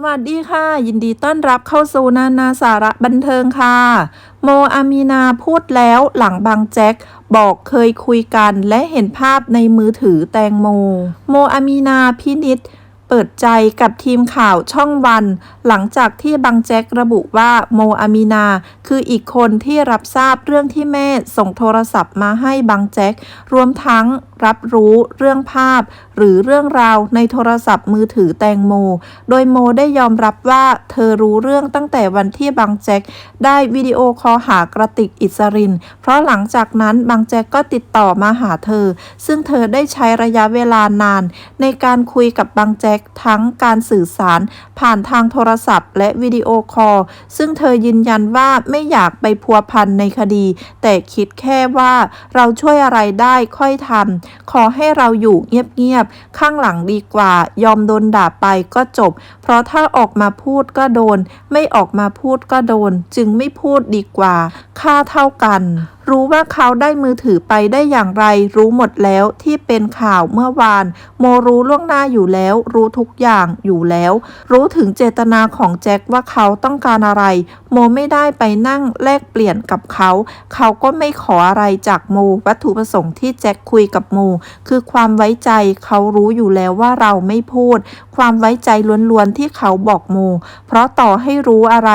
สวัสดีค่ะ ยินดีต้อนรับเข้าสู่นานาสาระบันเทิงค่ะ โมอามีนาพูดแล้วหลังบางแจ็คบอกเคยคุยกันและเห็นภาพในมือถือแตงโม โมอามีนาพินิษ เปิดใจกับทีมข่าวช่องวัน หลังจากที่บางแจ็คระบุว่าโมอามีนา คืออีกคนที่รับทราบเรื่องที่แม่ส่งโทรศัพท์มาให้บางแจ็ครวมทั้งรับรู้เรื่องภาพ หรือเรื่องราวในโทรศัพท์มือถือแตงโม โดยโมได้ยอมรับว่าเธอรู้เรื่องตั้งแต่วันที่บางแจ็คได้วิดีโอคอลหากระติกอิสริน เพราะหลังจากนั้นบางแจ็คก็ติดต่อมาหาเธอ ซึ่งเธอได้ใช้ระยะเวลานาน ในการคุยกับบางแจ็คทั้งการสื่อสาร ผ่านทางโทรศัพท์ และวิดีโอคอลซึ่งเธอยืนยันว่าไม่อยากไปพัวพันในคดี แต่คิดแค่ว่าเราช่วยอะไรได้ค่อยทำขอให้เราอยู่เงียบๆข้างหลังดีกว่า ยอมโดนด่าไปก็จบ เพราะถ้าออกมาพูดก็โดน ไม่ออกมาพูดก็โดน จึงไม่พูดดีกว่าค่าเท่ากัน รู้ว่าเขาได้มือถือไปได้อย่างไร รู้หมดแล้วที่เป็นข่าวเมื่อวาน โมรู้ล่วงหน้าอยู่แล้ว รู้ทุกอย่างอยู่แล้ว รู้ถึงเจตนาของแจ็คว่าเขาต้องการอะไร โมไม่ได้ไปนั่งแลกเปลี่ยนกับเขา เขาก็ไม่ขออะไรจากโม วัตถุประสงค์ที่แจ็คคุยกับโม คือความไว้ใจเขารู้อยู่แล้วว่าเราไม่พูด ความไว้ใจล้วนๆที่เขาบอกโม เพราะต่อให้รู้อะไร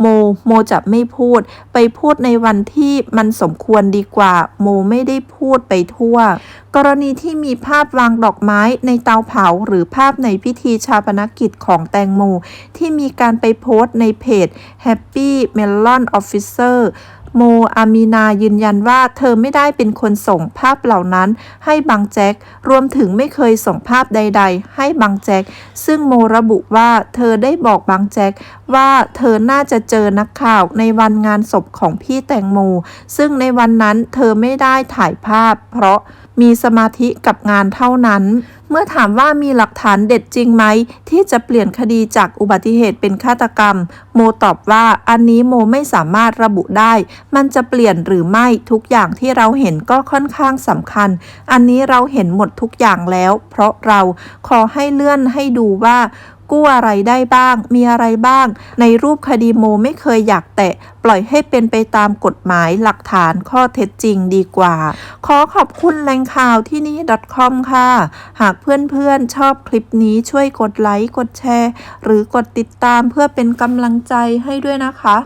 โม โมจะไม่พูด ไปพูดในวันที่มันสมควรดีกว่า โมไม่ได้พูดไปทั่ว กรณีที่มีภาพวางดอกไม้ในเตาเผาหรือภาพในพิธีชาปนกิจของแตงโม ที่มีการไปโพสต์ในเพจ Happy Melon Officer โมอามีนายืนยันว่าเธอไม่ได้เป็นคนส่งภาพเหล่านั้นให้บังแจ็ค รวมถึงไม่เคยส่งภาพใด ๆ ให้บังแจ็ค ซึ่งโมระบุว่าเธอได้บอกบังแจ็คว่าเธอน่าจะเจอนักข่าวในวันงานศพของพี่แตงโม ซึ่งในวันนั้นเธอไม่ได้ถ่ายภาพ เพราะมีสมาธิกับงานเท่านั้น มื่อถามว่ามีหลักฐานเด็ดจริงไหม ที่จะเปลี่ยนคดีจากอุบัติเหตุเป็นฆาตกรรม โมตอบว่าอันนี้โมไม่สามารถระบุได้ มันจะเปลี่ยนหรือไม่ทุกอย่างที่เราเห็นก็ค่อนข้างสำคัญ อันนี้เราเห็นหมดทุกอย่างแล้ว เพราะเราขอให้เลื่อนให้ดูว่า กู้อะไรได้บ้าง มีอะไรบ้าง ในรูปคดีโมไม่เคยอยากแตะ ปล่อยให้เป็นไปตามกฎหมายหลักฐานข้อเท็จจริงดีกว่า ขอขอบคุณแหล่งข่าวที่นี่ .com ค่ะ หากเพื่อนๆชอบคลิปนี้ช่วยกดไลค์ กดแชร์ หรือกดติดตามเพื่อเป็นกำลังใจให้ด้วยนะคะ